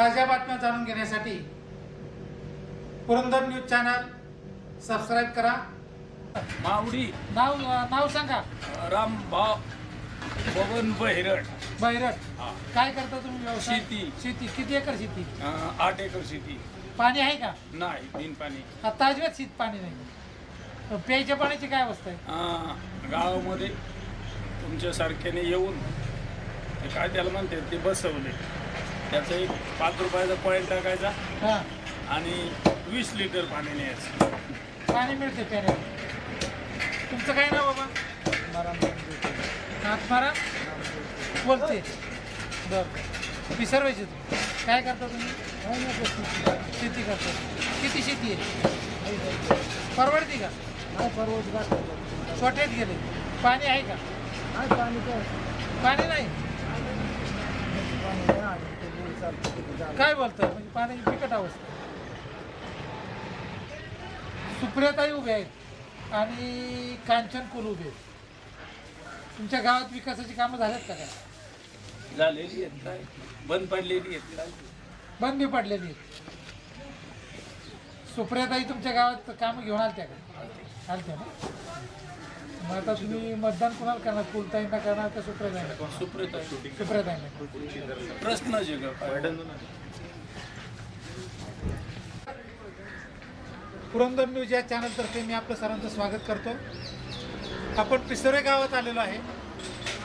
ताज्या बातम्या जाणून घेण्यासाठी पुरंदर न्यूज चॅनल सबस्क्राईब करा. मावडी नाव नाव सांगा. रामभाव बबन बहिरड बैरट हा. काय करता तुम्ही व्यवसाय? शेती. शेती. किती एकर शेती? अं, आठ एकर शेती. पाणी आहे का? नाही बिन पाणी. आता अजिबात शेत पाणी नाही. प्यायच्या पाण्याची काय अवस्था आहे? अं, गावामध्ये तुमच्यासारख्याने येऊन ते काय त्याला म्हणते ते बसवले. त्याचा एक पाच रुपयाचा पॉईंट टाकायचा हा. आणि वीस लिटर पाणी न्यायचं. पाणी मिळते प्यायला. तुमचं काय नाव बाबा? नाथमारा बोलते. बरं. विसरवायचे तुम्ही. काय करता तुम्ही? शेती. करता. किती शेती आहे? परवडते का? नाही परवडणार छोट्यात गेले. पाणी आहे का? नाही पाणी काय? पाणी नाही पाणी नाही आणि ते बोर चालतं तिथे जायला. काय बोलतं म्हणजे पाण्याची बिकट अवस्था. सुप्रियाताई उभे आहेत आणि कांचन कुल उभे आहेत. तुमच्या गावात विकासाची कामं झाल्यात का काय? झालेली आहेत काय? बंद पडलेली आहेत काय? बंद बी पडलेली आहेत. सुप्रियाताई तुमच्या गावात कामं घेऊन आलत्या का? आलत्या ना? मग आता तुम्ही मतदान कुणाला करणार? कुलताईंना करणार का सुप्रियाताईंना सुप्रता सुप्रियाताईंना प्रश्नच आहे का काय? पुरंदर न्यूज या चॅनलतर्फे मी आपलं सर्वांचं स्वागत करतो. आपण पिसर्वे गावात आलेलो आहे.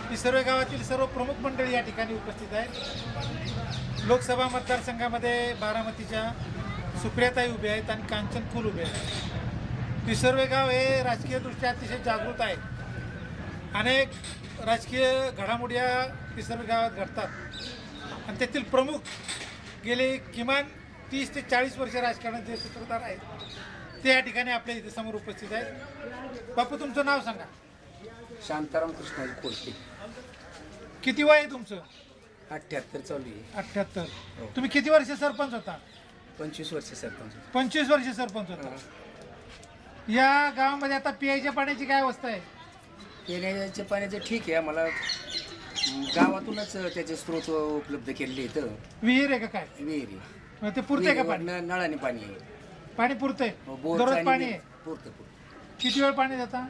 पिसर्वे गावातील सर्व प्रमुख मंडळी या ठिकाणी उपस्थित आहेत. लोकसभा मतदारसंघामध्ये बारामतीच्या सुप्रियाताई उभे आहेत आणि कांचन उभे आहेत. पिसर्वे गाव हे राजकीयदृष्ट्या अतिशय जागृत आहे अनेक राजकीय घडामोडी या पिसर्वे गावात घडतात. आणि तेथील प्रमुख गेले किमान तीस ते चाळीस वर्ष राजकारणात जे सूत्रधार आहेत ते या ठिकाणी आपल्या इथे समोर उपस्थित आहेत. बापू तुमचं नाव सांगा. शांताराम कृष्णाजी कोलते किती वय आहे तुमचं? अठ्ठ्याहत्तर चालू आहे. अठ्ठ्याहत्तर. तुम्ही किती वर्ष सरपंच होता? पंचवीस वर्ष सरपंच पंचवीस वर्ष सरपंच होता. या गावामध्ये आता पियाच्या पाण्याची काय अवस्था आहे? पिण्याच्या पाण्याचं ठीक आहे. अं, गावातूनच त्याचे स्रोत उपलब्ध केलेले इथं विहीर आहे का काय? विहिरी मग ते पुरते का पाणी? नळाने पाणी आहे. पाणी पुरतंय? बोरचं दररोज आणि पाणी विहीर- आहे? पुरतं पुरतं. किती वेळ पाणी देता?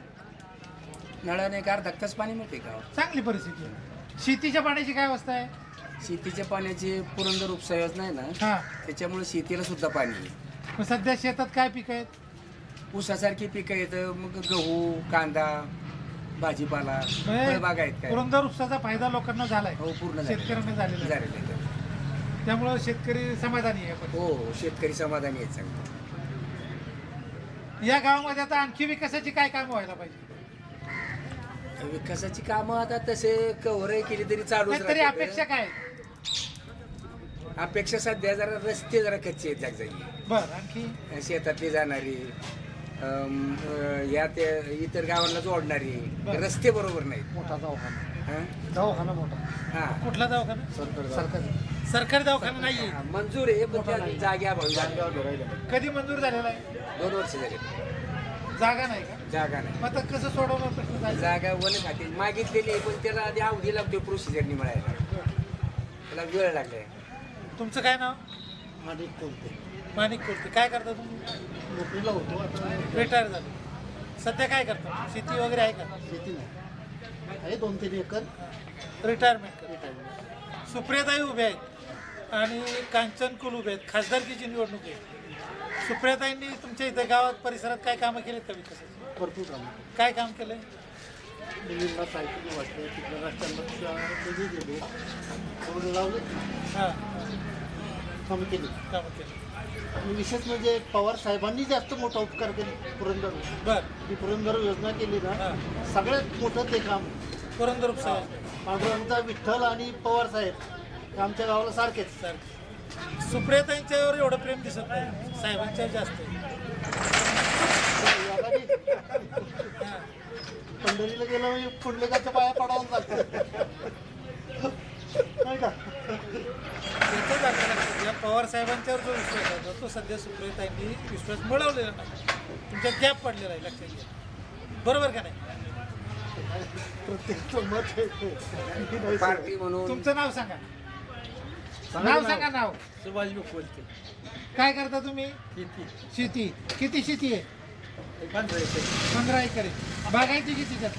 नळाने एक अर्धा तास पाणी मिळते गावात. चांगली परिस्थिती आहे. शेतीच्या पाण्याची काय अवस्था आहे? शेतीच्या पाण्याची पुरंदर उपसा योजना आहे ना हा. त्याच्यामुळे शेतीला सुद्धा पाणी आहे. मग सध्या शेतात काय पिकं आहेत? ऊसासारखी पिकं येतं. मग गहू कांदा भाजीपाला म्हणजे फळबाग आहेत काय? पुरंदर उपसाचा फायदा लोकांना झालाय. हो पूर्ण झालेलं आहे. शेतकऱ्यांना झालेला आहे. झालेलं आहे. त्यामुळं शेतकरी समाधानी आहे आपण. हो शेतकरी समाधानी आहेत चांगलं या गावामध्ये आता आणखी विकासाची काय कामं व्हायला पाहिजे? विकासाची कामं आता तसे कव्हर केली तरी चालूच नाही तरी राहतात. अपेक्षा काय? अपेक्षा सध्या जरा रस्ते जरा कच्चे आहेत जागजागी. बर आणखी? शेतातली जाणारी अम, अ, या ते इतर गावांना जोडणारी. रस्ते बरोबर नाहीत. मोठा दवाखाना. हा? दवाखाना मोठा. हा. कुठला दवाखाना? सरकारी सरकारी. सरकारी दवाखाना नाहीये हा, मंजूर आहे. पण त्या जागे अभावी झाले. कधी मंजूर झालेला आहे? दोन वर्ष झाले. जागा नाही का? जागा नाही. मग आता कसं सोडवणार प्रश्न? जागा वन खाते. मागितलेली आहे पण त्याला आधी अवधी लागते प्रोसिजरनी मिळायला. त्याला वेळ लागलाय. तुमचं काय नाव? माणिक कोणते माणिक कुर्ती काय करता तुम्ही? नोकरीला होतो आता रिटायर झाले. सध्या काय करता? शेती वगैरे आहे का? शेती नाही. आहे दोन तीन एकर. रिटायरमेंट करता. सुप्रियाताई उभे आहेत आणि कांचन कुल उभे आहेत. खासदारकीची निवडणूक आहे. सुप्रियाताईंनी तुमच्या इथे गावात परिसरात काय कामं केलीत का विकासाची? भरपूर कामं काय काम केलंय? मुलींना सायकल वाटले तिथल्या रस्त्यांना लावले. हां. कामं केली. कामं केली. आणि विशेष म्हणजे पवार साहेबांनी जास्त मोठा उपकार केले पुरंदर बर. ही पुरंदर योजना केली ना सगळ्यात मोठं ते काम. पुरंदर उपसा पांडुरंगचा विठ्ठल आणि पवार साहेब आमच्या गावाला सारखेच. सर सुप्रियाताईंच्यावर एवढं प्रेम दिसत नाही. साहेबांच्यावर जास्त. पंढरीला गेलं म्हणजे पुंडलिकाच्या पाया पडावं लागतं. नाही का पवार साहेबांच्यावर जो विश्वास आहे तो सध्या सुप्रियताईंनी विश्वास मिळवलेला नाही तुमच्यात गॅप पडलेला आहे लक्षात घ्या बरोबर का नाही मत पार्टी म्हणून तुमचं नाव सांगा. नाव सांगा नाव सुभाष बोलते काय करता तुम्ही किती शेती किती शेती आहे पंधरा एकर पंधरा एकर आहे बागायती किती त्यात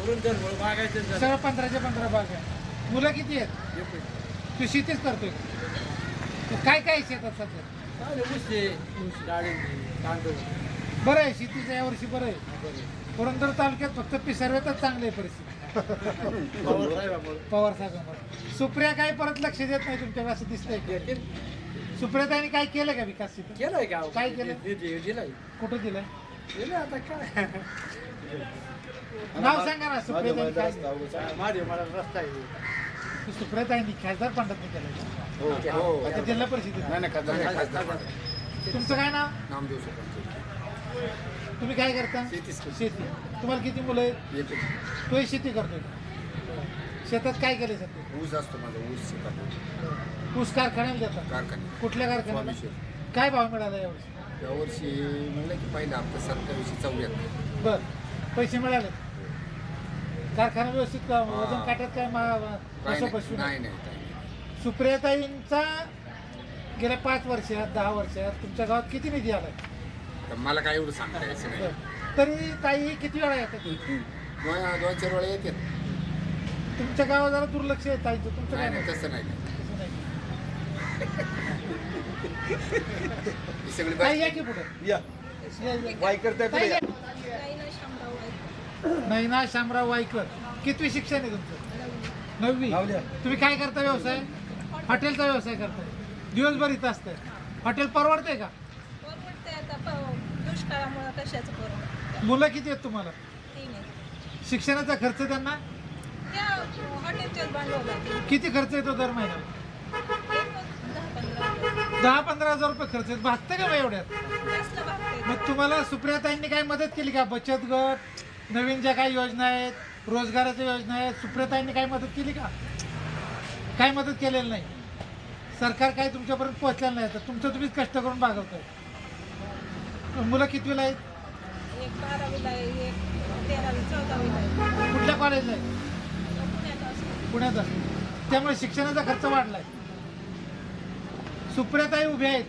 वरून तर मागायचं सगळं पंधराच्या पंधरा बाग आहे मुलं किती आहेत? तू शेतीच करतोय. तू काय काय शेतात सध्या? बरं आहे शेतीचं यावर्षी बरं आहे. पुरंदर तालुक्यात फक्त पिसारव्यातच चांगली आहे परिस्थिती. पवार साहेबांवर सुप्रिया काय परत लक्ष देत नाही तुमच्याकडे असं दिसतंय सुप्रियाताईने काय केलं का विकास तिथं? केलंय का? काय केलं? दिलाय. कुठं दिलंय? दिलं आता काय? नाव सांगा ना सुप्रियाताईने काय? केलं? माझे मला रस्ता आहे. सुप्रियाताईंनी खासदार पंडितने केलं हो हो. आता जिल्हा परिषदेत. नाही नाही खासदार खासदार तुमचं काय नाव? नामदेव सरपंच तुम्ही काय करता? शेतीच करतो. शेती. तुम्हाला किती मुलं आहेत? येतो. तोही शेती करतोय शेतात काय केलं सध्या? ऊस असतो माझा ऊस शेतात. ऊस कारखान्याला देतात. कारखाने कुठल्या कारखान्याला? स्वामीश्वर. काय भाव मिळाला यावर्षी? यावर्षी म्हणलं की पहिला हप्ता सत्तावीसशे चौऱ्याहत्तर बर. पैसे मिळाले. कारखाना व्यवस्थित का? वजन काट्यात काय मा- काय नाही नाही काही नाही. सुप्रियाताईंचा गेल्या पाच वर्षात दहा वर्षात तुमच्या गावात किती निधी आलाय? तर मला काय एवढं सांगता यायचं नाही. बरं. तरी ताई किती वेळा येतात? दोन दोन चार वेळा येते तुमच्या गावात जरा दुर्लक्ष आहे ताईचं. तुमचं काय नाही नाही तसं नाही. तसं नाही. ही सगळी ताई या बाई- की पुढे. या. ताई या. नाही ना शामराव वायकर. कितवी शिक्षण आहे तुमचं? नववी. तुम्ही काय करता व्यवसाय? हॉटेलचा व्यवसाय करताय दिवसभर इथं असताय. हॉटेल परवडतंय का? परवडते आता प- दुष्काळामुळं कशाचं परवडत मुलं किती आहेत तुम्हाला? तीन आहे शिक्षणाचा खर्च त्यांना? त्या हॉटेलच्याच भांडवल किती खर्च येतो दर महिन्याला? दहा पंधरा हजार रुपये खर्च येतो भागतं का बा एवढ्यात? मग तुम्हाला सुप्रियाताईंनी काय मदत केली का? बचत गट नवीन ज्या काही योजना आहेत रोजगाराच्या योजना आहेत सुप्रियाताईंनी काय मदत केली का? काय मदत केलेली नाही? सरकार काय तुमच्यापर्यंत पोहोचलेलं नाही? तर तुमचं तुम्हीच कष्ट करून भागवताय. मुलं कितवीला आहेत? कुठल्या कॉलेजला आहे पुण्यात असतो. त्यामुळे शिक्षणाचा खर्च वाढलाय. सुप्रियाताई उभे आहेत.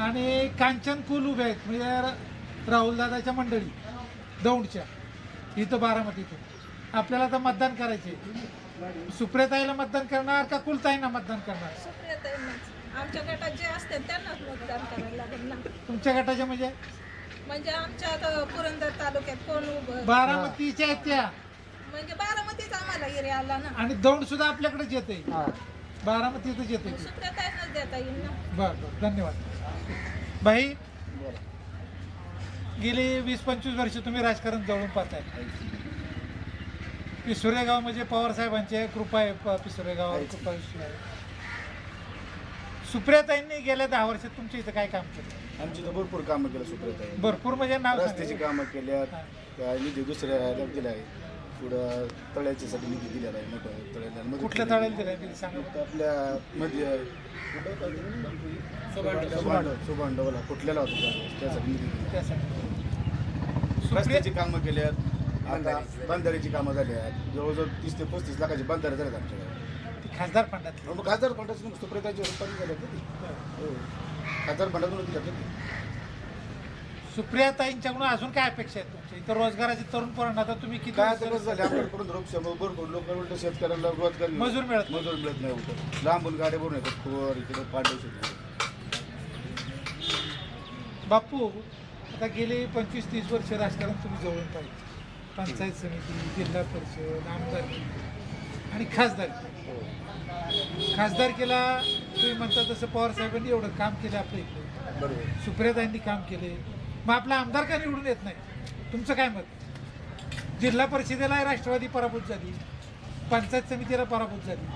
आणि कांचन कुल उभे आहेत. म्हणजे राहुल दादाच्या मंडळी दौंडच्या इथं बारामतीत आपल्याला आता मतदान करायचे सुप्रियाताईला मतदान करणार का कुलताईंना मतदान करणार? आमच्या गटात जे असते त्यांनाच मतदान करायला लागेल ना. तुमच्या गटाच्या म्हणजे? म्हणजे आमच्या आता पुरंदर तालुक्यात कोण उभं? बारामतीच्या आहेत त्या. म्हणजे बारामतीच आम्हाला एरिया आला ना. आणि दौंड सुद्धा आपल्याकडेच येते बारामतीतच येते बर बर. धन्यवाद. भाई गेली वीस पंचवीस वर्ष तुम्ही राजकारण जवळून पाहताय. पिसुरे गाव म्हणजे पवार साहेबांचे कृपा आहे प- पिसुरे गावावर कृपा. सुप्रियाताईंनी गेल्या दहा वर्षात तुमच्या इथं काय काम केलं? आमची तर भरपूर कामं केलं सुप्रियाताई भरपूर म्हणजे नाव रस्त्याची सांगा. कामं निधी दुसऱ्या ह्याला दिला आहे पुढं तळ्याच्यासाठी निधी दिलेला आहे मोठं तळ्याला. मदत कुठल्या केलेली तळ्याला सांगा? आहे. आपल्या मध्ये सुभांड सुभांडवला कुठल्याला होतं त्या- त्यासाठी निधी दिला. त्यासाठी. सुप्रिया रस्त्याची कामं केल्यात. आता बंधाऱ्याची कामं झाली आहेत. जवळजवळ तीस ते पस्तीस लाखाची बंधारे झाले आमच्याकडे. ती खासदार फंडातली. मग खासदार फंडाची सुप्रियाताची उत्पन्न झाले हो. खासदार फंडातून दिला ते? सुप्रियाताईंच्याकडून अजून काय अपेक्षा आहेत तुमच्या? इथं रोजगाराचे तरुण पोरांना आता तुम्ही किती काय आता कसं झालं? आमच्याकडून रोप भरपूर लोक उलट शेतकऱ्याला रोजगार मजूर मिळत नाही. मजूर मिळत नाही उलट. लांबून गाड्या भरून येतात. खोर इकडे पांढरे बापू आता गेले पंचवीस तीस वर्ष राजकारण तुम्ही जवळून पाहिजे पंचायत समिती जिल्हा परिषद आमदारकी आणि खासदारकी खासदारकीला तुम्ही म्हणता तसं पवार साहेबांनी एवढं काम केलं आपल्या इकडे. बरोबर. सुप्रियाताईंनी काम केले. मग आपला आमदार का निवडून येत नाही? तुमचं काय मत? जिल्हा परिषदेला राष्ट्रवादी पराभूत झाली. पंचायत समितीला पराभूत झाली.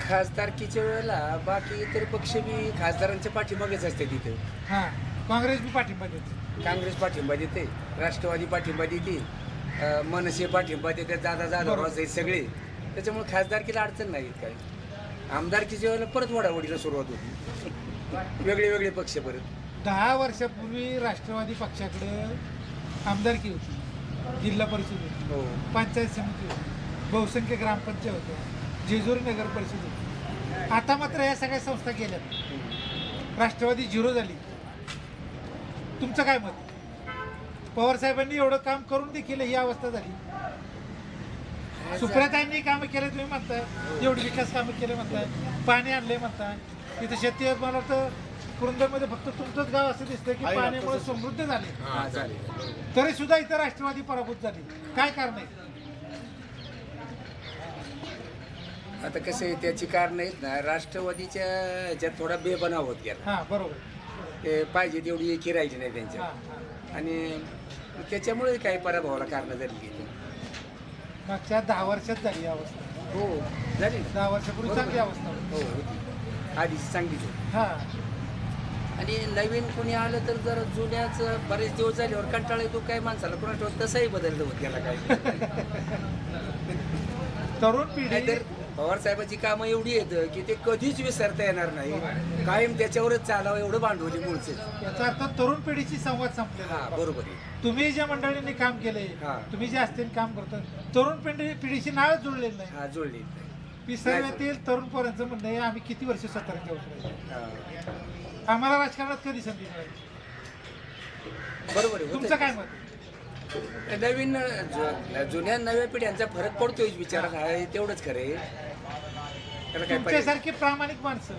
खासदारकीच्या वेळेला बाकी इतर पक्ष बी खासदारांच्या पाठीमागेच असते तिथे. हां काँग्रेस बी पाठिंबा देते काँग्रेस पाठिंबा देते राष्ट्रवादी पाठिंबा देते मनसे पाठिंबा देते दादा बरोबर. आहेत सगळे. त्याच्यामुळे खासदारकीला अडचण नाही काय आमदारकीच्या वेळेला परत वडावडीला सुरुवात होती. वेगळे वेगळे पक्ष परत. दहा वर्षापूर्वी राष्ट्रवादी पक्षाकडे आमदारकी होती? जिल्हा परिषद होती. हो. पंचायत समिती होती. बहुसंख्य ग्रामपंचायत होत्या जेजुरी नगर परिषद आता मात्र या सगळ्या संस्था गेल्यात राष्ट्रवादी झिरो झाली. तुमचं काय मत? पवार साहेबांनी एवढं काम करून देखील ही अवस्था झाली. सुप्रियाताईंनी कामं केले तुम्ही म्हणताय. एवढी विकास कामं केले म्हणताय. पाणी आणले म्हणताय. इथं शेती मला वाटतं पुरंदरमध्ये फक्त तुमचंच गाव असं दिसतं की पाण्यामुळे. समृद्ध झाले. हा तरी सुद्धा इथं राष्ट्रवादी पराभूत झाली. काय कारण आहे? आता कसं आहे त्याची कारण आहेत ना राष्ट्रवादीच्या ह्याच्यात थोडा बेबनाव होत गेला. हां बरोबर. ते पाहिजे तेवढी एकी राहिली नाही त्यांच्या आणि त्याच्यामुळे काही पराभवाला कारण झाली मागच्या दहा वर्षात झाली ही अवस्था. हो झाली दहा वर्षापूर्वी चांगली अवस्था होती. हो होती. आधीची चांगलीच होती. हां. आणि नवीन कोणी आलं तर जर जुन्याच बरेच दिवस झाल्यावर कंटाळा येतो काय माणसाला कोणा ठेवत तसाही बदल होत गेला काय? तरुण पिढी नाहीतर पवार साहेबांची कामं एवढी आहेत की ते कधीच विसरता येणार नाही. कायम त्याच्यावरच चालावं एवढं भांडवली मूळचे. याचा अर्थ तरुण पिढीची संवाद संपलेला हा आहे. बरोबर आहे. तुम्ही ज्या मंडळींनी काम केले हा. तुम्ही जे असतील काम करता तरुण पिढी पिढीची नाव जुळलेली नाही हा जुळली पी सर्वातील तरुण पोरांचं म्हणणं आहे आम्ही किती वर्ष सत्तराच्या वर्ष हा. आम्हाला राजकारणात कधी संधी मिळाली बरोबर आहे तुमचं होतं. काय मत? नवीन जुन्या नव्या पिढ्यांचा फरक पडतोय विचारात आहे तेवढंच खरं तुमच्यासारखी प्रामाणिक माणसं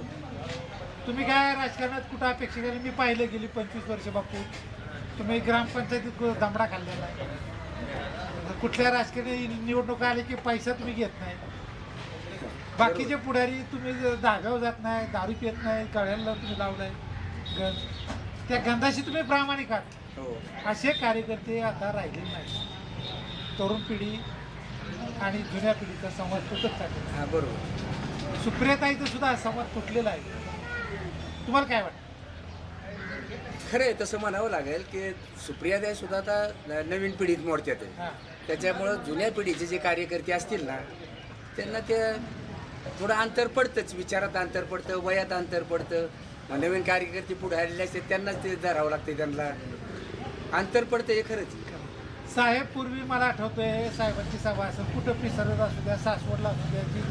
तुम्ही काय राजकारणात कुठं अपेक्षा केली मी पाहिलं गेली पंचवीस वर्ष बापू तुम्ही ग्रामपंचायतीत दमडा खाल्लेला कुठल्या राजकीय निवडणुका आल्या की पैसा तुम्ही घेत नाही बाकीचे पुढारी तुम्ही धाब्यावर जात नाही दारू पित नाही कळ्याला तुम्ही लावलाय गंध त्या गंधाशी तुम्ही प्रामाणिक आहात. हो. असे कार्यकर्ते आता राहिले नाही तरुण पिढी आणि जुन्या पिढीचा संवाद तुटत चाललेला हा बरोबर. सुप्रियाताईचा सुद्धा संवाद तुटलेला आहे. तुम्हाला काय वाटतं? खरं आहे तसं म्हणावं लागेल की सुप्रियादाय सुद्धा आता नवीन पिढीत मोडत्यात आहे. हां. त्याच्यामुळं जुन्या पिढीचे जे कार्यकर्ते असतील ना त्यांना ते थोडं अंतर पडतंच विचारात अंतर पडतं वयात अंतर पडतं. नवीन कार्यकर्ते पुढे आलेले असते त्यांनाच ते धरावं लागते त्यांना. अंतर पडतं हे खरंच. साहेब पूर्वी मला आठवतंय साहेबांची सभा असेल कुठं पिसरत असू द्या सासवडला असू द्या जी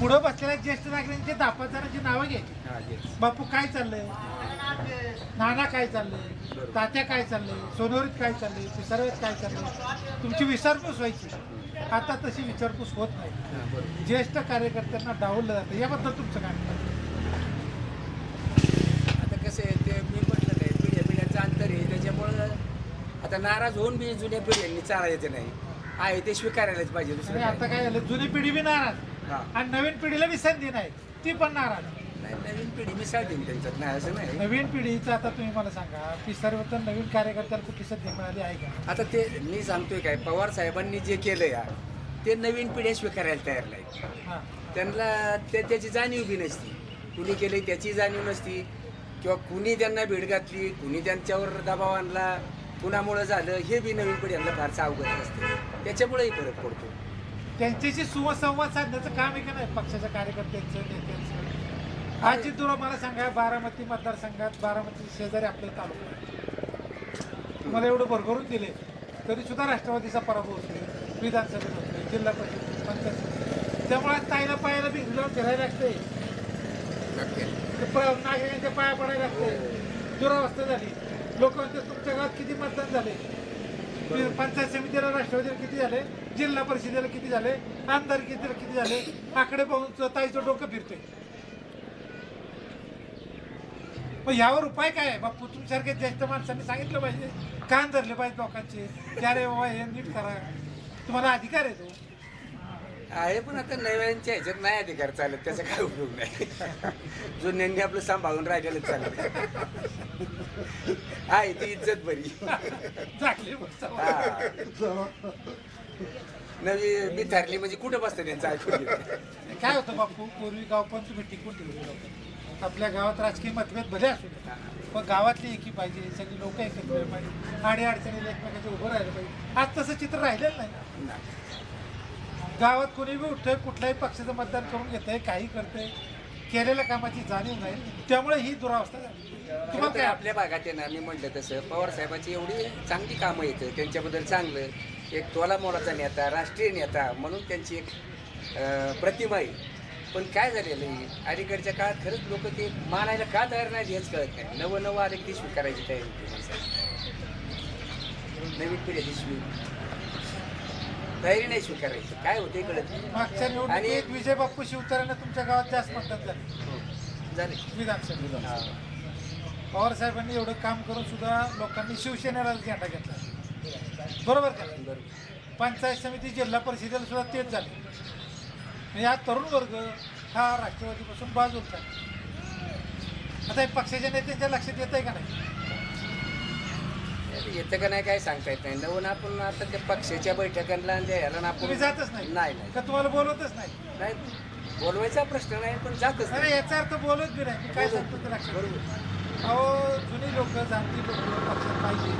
पुढं बसलेल्या ज्येष्ठ नागरिकांची जणांची नावं घ्यायची. तेच बापू काय चाललंय? नाना काय चाललंय? तात्या काय चाललंय? सोनवरीत काय चाललंय? पिसारवत काय चाललंय? तुमची विचारपूस व्हायची. आता तशी विचारपूस होत नाही. ज्येष्ठ कार्यकर्त्यांना डावललं जातं. याबद्दल तुमचं काय? आता कसं आहे ते मी म्हटलं नाही पिढ्या पिढ्यांचं अंतर आहे. त्याच्यामुळं आता नाराज होऊन बी जुन्या पिढ्यांनी चालायचं नाही. आहे ते स्वीकारायलाच पाहिजे दुसरं आता काय. झालं? जुनी पिढी बी नाराज. आणि नवीन पिढीला बी संधी नाही. ती पण नाराज. नवीन पिढी मिसळतील त्यांच्यात नाही असं नाही. नवीन पिढीचं आता तुम्ही मला सांगा पिसारवर नवीन कार्यकर्त्याला कुठली संधी मिळाली आहे का? आता ते मी सांगतोय काय पवार साहेबांनी जे केलं या ते नवीन पिढ्या स्वीकारायला तयार नाही हां. त्यांना ते त्याची जाणीव बी नसती. कुणी केली त्याची जाणीव नसती. किंवा कुणी त्यांना भेट घातली कुणी त्यांच्यावर दबाव आणला कुणामुळं झालं हे बी नवीन पिढ्यांना फारसं अवघड नसते. त्याच्यामुळेही फरक पडतो. त्यांच्याशी सुसंवाद साधण्याचं काम आहे का नाही पक्षाच्या कार्यकर्त्यांचं नेत्यांचं? आज जी तुला मला सांगा बारामती मतदारसंघात बारामती शेजारी आपल्याला तालुका. तुम्हाला एवढं भरभरून दिले तरी सुद्धा राष्ट्रवादीचा पराभव होतो विधानसभेत होतो जिल्हा परिषद पंचायत. त्यामुळे आज ताईला पायाला भिजल्यावर फिरायला लागते नागरिकांच्या पाया पडायला लागते दुरावस्था झाली. लोक म्हणते तुमच्या गावात किती मतदान झाले? पंचायत समितीला राष्ट्रवादीला किती झाले? जिल्हा परिषदेला किती झाले? आमदार किती किती झाले? आकडे पाहून ताईचं डोकं फिरतोय. मग यावर उपाय काय? आहे बापू तुमच्यासारख्या ज्येष्ठ माणसांनी सांगितलं पाहिजे. कान धरले पाहिजे लोकांचे. की अरे बाबा हे नीट करा. तुम्हाला अधिकार आहे तो. आहे पण आता नव्यांच्या ह्याच्यात नाही अधिकार चालत. त्याचा काय उपयोग नाही. जुन्यांनी आपलं सांभाळून राहिलेलं चालत. आहे ती इज्जत बरी. हा. नवी मी ठरली म्हणजे कुठं बसतं त्यांचं ऐकून घेत काय होतं बापू? पूर्वी गाव पण तुम्ही टिकून ठेवले आपल्या गावात राजकीय मतभेद भले असू दे पण गावातली एकी पाहिजे सगळी लोक एकत्र यायला पाहिजे आडी अडचणीला एकमेकांचे उभं राहिलं पाहिजे. आज तसं चित्र राहिलेलं नाही गावात कोणी बी उठतंय कुठल्याही पक्षाचं मतदान करून घेतंय काही करतंय केलेल्या कामाची जाणीव नाही त्यामुळे ही दुरावस्था झाली. तुम्हाला काय आपल्या भागात आहे ना मी म्हटलं तसं पवार साहेबांची एवढी चांगली कामं येतं त्यांच्याबद्दल चांगलं. एक तोला मोलाचा नेता राष्ट्रीय नेता म्हणून त्यांची एक अं, प्रतिमा आहे. पण काय झालेलं आहे? अलीकडच्या काळात खरंच लोक ते मानायला का तयार नाही हेच कळत नाही. नवं नवं आलं की ती स्वीकारायची तयारी होती माणसाची. नवीन पिढी ती स्वी तयारी नाही स्वीकारायची. काय होते कळत नाही. आणि- विजय बाप्पू शिवतारेनं तुमच्या गावात जास्त मतदान झाले. झाले. हा. पवार साहेबांनी एवढं काम करून सुद्धा लोकांनी शिवसेनेला झेंडा घेतला. बरोबर का? बरोबर. पंचायत समिती जिल्हा परिषदेला सुद्धा तेच झाले. म्हणजे हा तरुण वर्ग हा राष्ट्रवादीपासून आहे. आता हे पक्षाच्या नेत्यांच्या लक्षात येत आहे का नाही? येतं का नाही काय सांगता येत नाही. नवं आपण आता त्या पक्षाच्या बैठकांना ह्याला आपण जातच नाही. नाही नाही. का तुम्हाला बोलवतच नाही? नाही बोलवायचा प्रश्न नाही पण जातच नाही. याचा अर्थ बोलत बी नाही. काय सांगतो ते लक्षात घ्या. अहो जुनी लोक जाणती लोक पक्षात पाहिजे.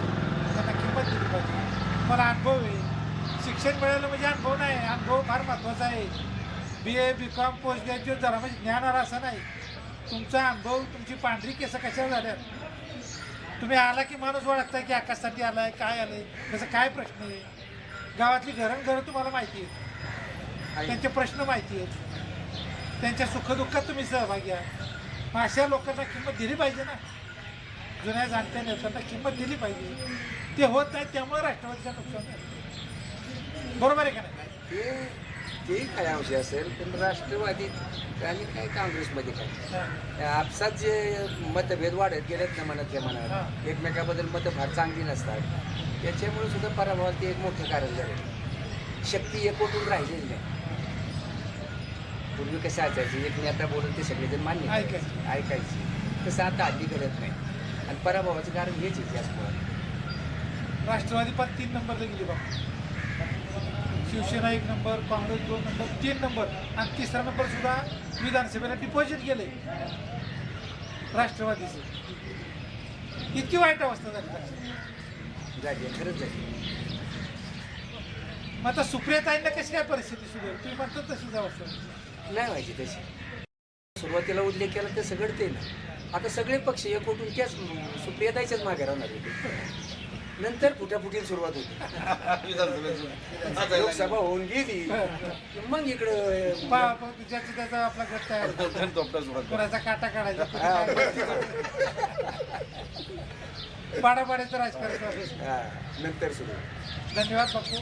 त्यांना किंमत दिली पाहिजे. मला अनुभव आहे. शिक्षण मिळालं म्हणजे अनुभव नाही. अनुभव फार महत्त्वाचा आहे. B A B com post graduate झाला म्हणजे ज्ञान आला असं नाही. तुमचा अनुभव तुमची पांढरी केसं कशावर झाल्यात? तुम्ही आला की माणूस ओळखताय की आकाशासाठी आलाय काय आलंय त्याचा काय प्रश्न आहे? गावातली घरं घरं तुम्हाला माहिती आहेत. त्यांचे प्रश्न माहिती आहेत. त्यांच्या सुखदुःखात तुम्ही सहभागी आहात. मग अशा लोकांना किंमत दिली पाहिजे ना. जुन्या जाणत्या नेत्यांना किंमत दिली पाहिजे. ते होत नाही त्यामुळे राष्ट्रवादीचं नुकसान आहे बरोबर आहे का नाही? ते ते काय अंश असेल पण राष्ट्रवादी आणि काय काँग्रेसमध्ये काय? हा. आपसात जे मतभेद वाढत गेलेत ना मनातल्या हा. मनात एकमेकाबद्दल मतं फार चांगली नसतात. त्याच्यामुळे सुद्धा पराभवात ते एक मोठं कारण झालं शक्ती एकवटून राहिलेली नाही. पूर्वी कसं असायचं? एक नेता बोलत ते सगळेजण मान्य ऐकायचे. ऐकायचे. तसं आता हल्ली करत नाही. आणि पराभवाचं कारण हेच मुळात राष्ट्रवादी पण तीन नंबरला गेली बाबा. शिवसेना एक नंबर काँग्रेस दोन नंबर तीन नंबर आणि तिसरा नंबर सुद्धा विधानसभेला डिपॉझिट गेले. राष्ट्रवादीचे. इतकी वाईट अवस्था झाली खरंच मग आता सुप्रियाताईंना कशी काय परिस्थिती सुधारेल तुम्ही म्हणता तशीच अवस्था. नाही व्हायची तशी. सुरुवातीला उल्लेख केला तर सगळं ते ना. आता सगळे पक्ष एकवटून त्याच सुप्रियताईच्याच मागे राहणार होते. नंतर फुटाफुटीला सुरुवात होती. लोकसभा होऊन गेली. मग इकडं ज्याचं त्याचा आपला गट तयार. कोणाचा काटा काढायचा. पाडापाड्याचं राजकारण नंतर सुरू. धन्यवाद बापू.